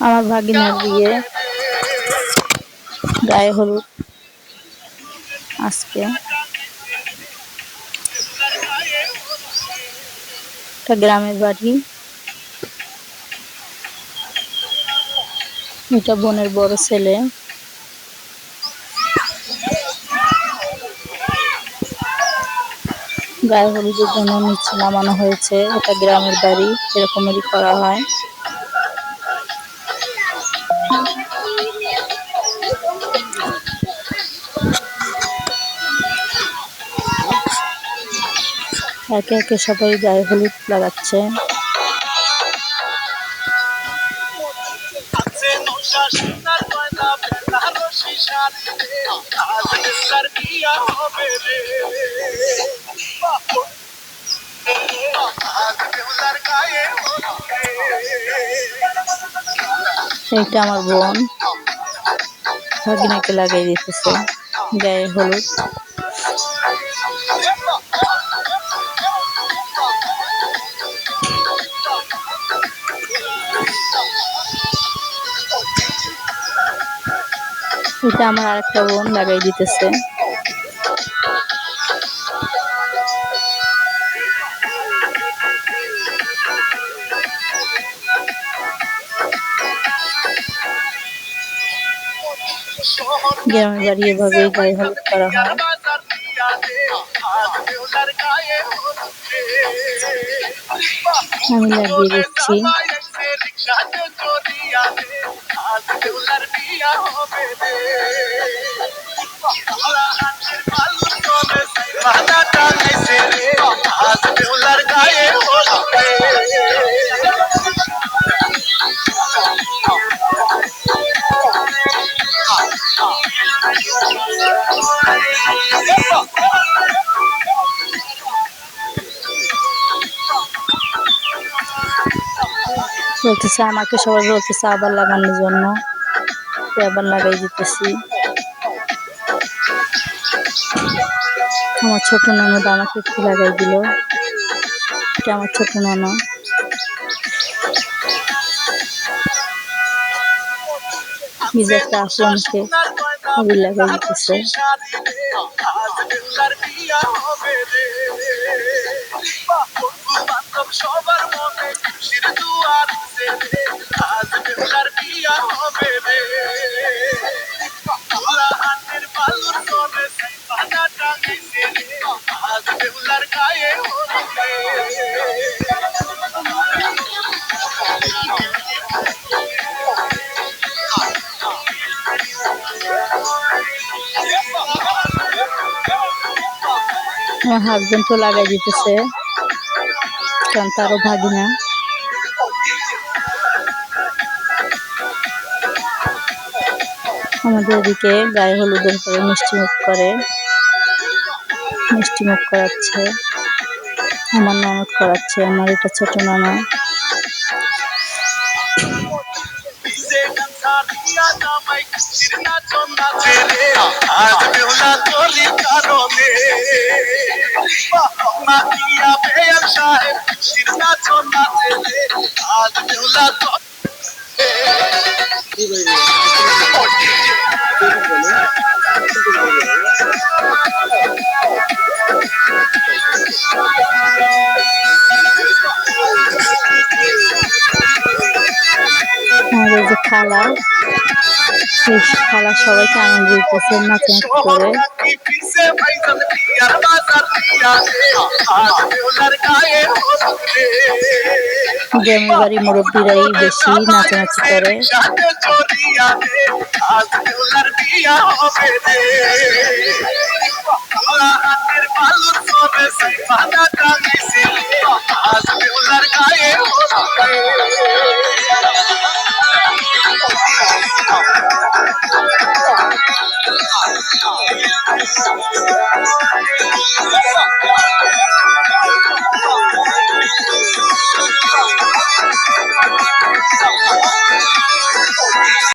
আমার ভাগিনার বিয়ে। গায়ে হলুদ। আজকে। একটা গ্রামের বাড়ি। এটা বোনের বড় ছেলে। গায়ে হলুদের জন্য নিচে নামানো হয়েছে। এটা গ্রামের বাড়ি, এরকমেরই করা হয়। একে একে সবাই গায়ে হলুদ লাগাচ্ছে। আছে নশা এইটা আমার বোন। ভাগিনাকে লাগাই দিতেছে গায়ে হলুদ। এটা আমার আরেকটা বোন লাগাই দিতেছে। শহর গ্রামের বাড়ি এভাবেই গায়ে হলুদ করা হয় বাজার দিয়া দে আজ বেলার গায়ে হবে আমি লাগিয়ে দিচ্ছি রিক্সাতে চড়িয়া বলতেছে, আমাকে সবাই বলতেছে আবার লাগানোর জন্য। আবার লাগাই দিতেছি। আমার ছোট ননদ আমাকে একটু লাগাই দিল। এটা আমার ছোট ননদ। লাগাই সবার আমার হাজবেন্ডও লাগাই দিতেছে। কারণ তারও ভাগিনা। আমাদের এদিকে গায়ে হলুদের পরে মিষ্টি মুখ করে। মিষ্টি মুখ করাচ্ছে। আমার ননদ করাচ্ছে, আমার এটা ছোট ননদ। মাতিয়া বেয়াল সাহেব শিরনা চন্দাতে রে আজ যে খালা খালা সবাইকে আনন্দ দিতেছে, নাচানাচি করে। কি পিছে ভাইজান পিয়ার বাজার দিয়া রে আজ বেলার গায়ে হলুদ রে গ্রামের বাড়ি মুরব্বীরাই বেশি নাচানাচি করে দাও